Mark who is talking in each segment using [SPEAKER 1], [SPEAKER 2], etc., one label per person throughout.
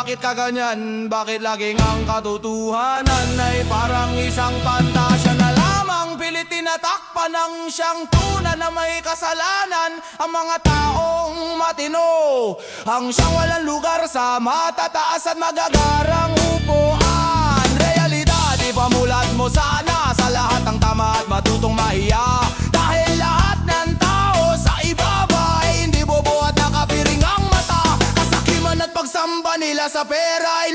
[SPEAKER 1] bakit ka ganyan? Bakit laging ang katotohanan ay parang isang pantasya na lamang? Pilit tinatakpan ng siyang tuna na may kasalanan. Ang mga taong matino Ang siyang walang lugar sa matataas at magagarang upuan. Realidad, ipamulat mo sana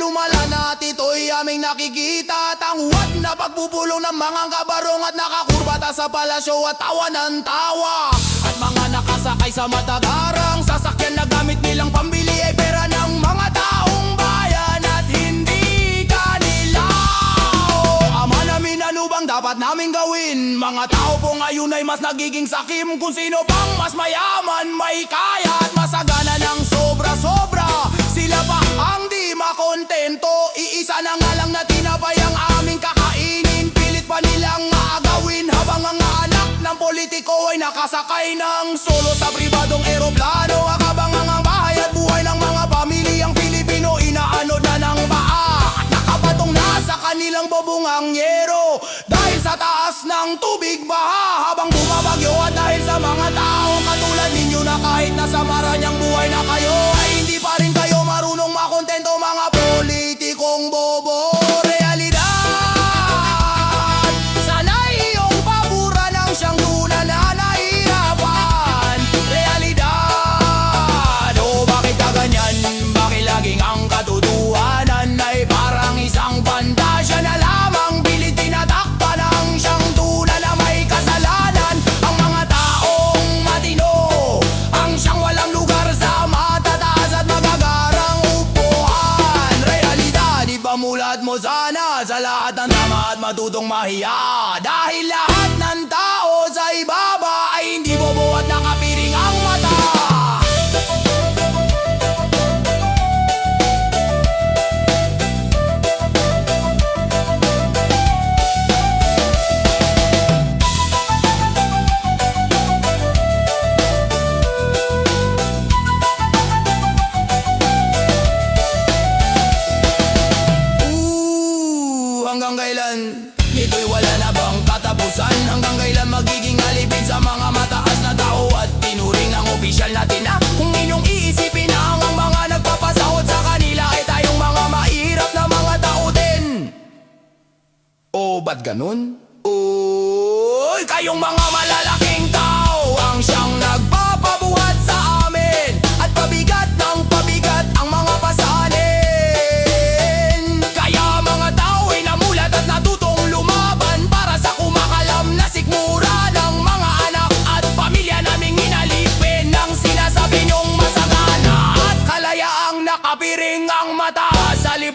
[SPEAKER 1] lumala na at ito'y aming nakikita. Tangwad na pagbubulong ng mga kabarong At nakakurbata sa palasyo at tawa ng tawa. At mga nakasakay sa matagarang Sasakyan na gamit nilang pambili ay pera ng mga taong bayan At hindi kanila. Ama namin ano bang dapat namin gawin? Mga tao po ngayon ay mas nagiging sakim Kung sino pang mas mayaman May kaya at masagana ng sobra-sobra makontento Iisa na nga lang na tinapay ang aming kakainin. Pilit pa nilang agawin Habang ang anak ng politiko ay nakasakay ng solo Sa pribadong eroplano. Akabang ang bahay at buhay ng mga pamilyang Pilipino Inaanod na ng paa. At nakapatong na sa kanilang bobongang yero Dahil sa taas ng tubig baha Sa lahat ng tama at matutong mahiya. Dahil lahat ng tao sa ibaba Ay hindi bobo Ito'y wala na bang katapusan? Hanggang kailan magiging alipin sa mga mataas na tao At tinuring ang opisyal natin na Kung inyong iisipin na ang mga nagpapasahod sa kanila Ay tayong mga mahirap na mga tao din Oh, ba't ganun? Uy, kayong mga malalaking tao Ang siyang nagpapabuhat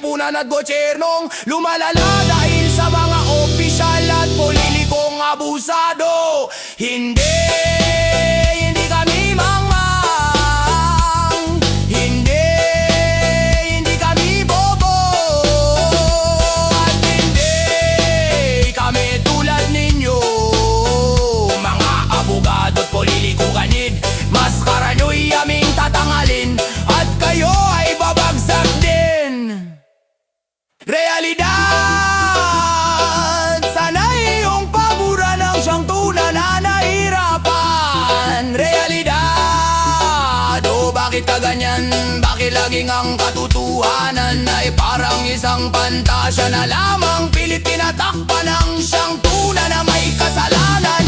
[SPEAKER 1] lipunan at gobyernong lumalala Dahil sa mga opisyal at polilikong abusado. Hindi Realidad. Sana'y iyong pabura ng siyang tuna na nahirapan. Realidad. O bakit ka ganyan? Bakit laging ang katotohanan Ay parang isang pantasya na lamang Pilit tinatakpan ng siyang tuna na may kasalanan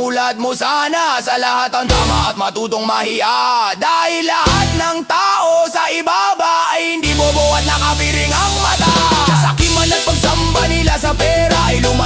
[SPEAKER 1] Pamulad mo sana sa lahat ang tama at matutong mahiya. Dahil lahat ng tao sa ibaba ay hindi bobo at nakapiring ang mata. Sa man at pagsamba nila sa pera ay lumalaman